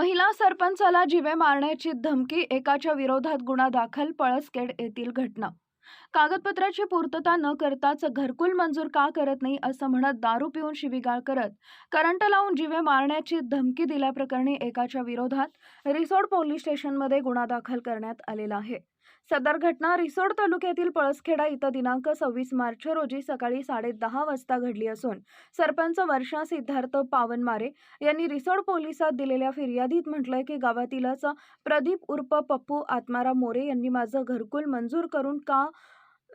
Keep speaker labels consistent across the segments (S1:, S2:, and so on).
S1: महिला सरपंचाला जिवे मारण्याची धमकी एकाच्या विरोधात गुन्हा दाखल पळसखेड येथील घटना. कागदपत्राची पूर्तता न करताच घरकुल मंजूर का करत नाही असं म्हणत दारू पिऊन शिवीगाळ करत करंट लावून जिवे मारण्याची धमकी दिल्याप्रकरणी एकाच्या विरोधात रिसोड पोलीस स्टेशनमध्ये गुन्हा दाखल करण्यात आलेला आहे. सदर घटना रिसोड तालुक्यातील पळसखेडा इथं दिनांक सव्वीस मार्च रोजी सकाळी साडे दहा वाजता घडली असून सरपंच वर्षा सिद्धार्थ पावनमारे यांनी रिसोड पोलिसात दिलेल्या फिर्यादीत म्हटलंय की गावातीलच प्रदीप उर्फ पप्पू आत्माराम मोरे यांनी माझं घरकुल मंजूर करून का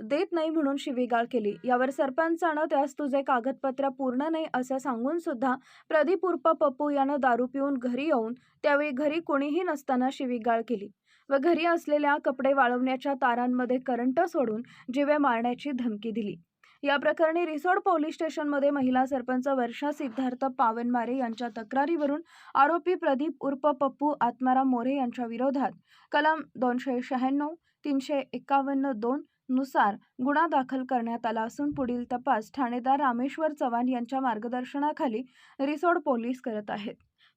S1: देत नाही म्हणून शिवीगाळ केली. यावर सरपंचानं त्यास तुझे कागदपत्र पूर्ण नाही असं सांगून सुद्धा प्रदीप उर्फ पप्पू यानं दारू पिऊन घरी येऊन त्यावेळी घरी कोणीही नसताना शिवीगाळ केली. व घरी असलेल्या कपडे वाळवण्याच्या तारांमध्ये करंट सोडून जिवे मारण्याची धमकी दिली. या प्रकरणी रिसोड पोलीस स्टेशनमध्ये महिला सरपंच वर्षा सिद्धार्थ पावनमारे यांच्या तक्रारीवरून आरोपी प्रदीप उर्फ पप्पू आत्माराम मोरे यांच्या विरोधात कलम दोनशे शहाण्णव तीनशे एकावन्न दोन नुसार गुन्हा दाखल करण्यात आला असून पुढील तपास ठाणेदार रामेश्वर चव्हाण यांच्या मार्गदर्शनाखाली रिसोड पोलीस करत आहेत.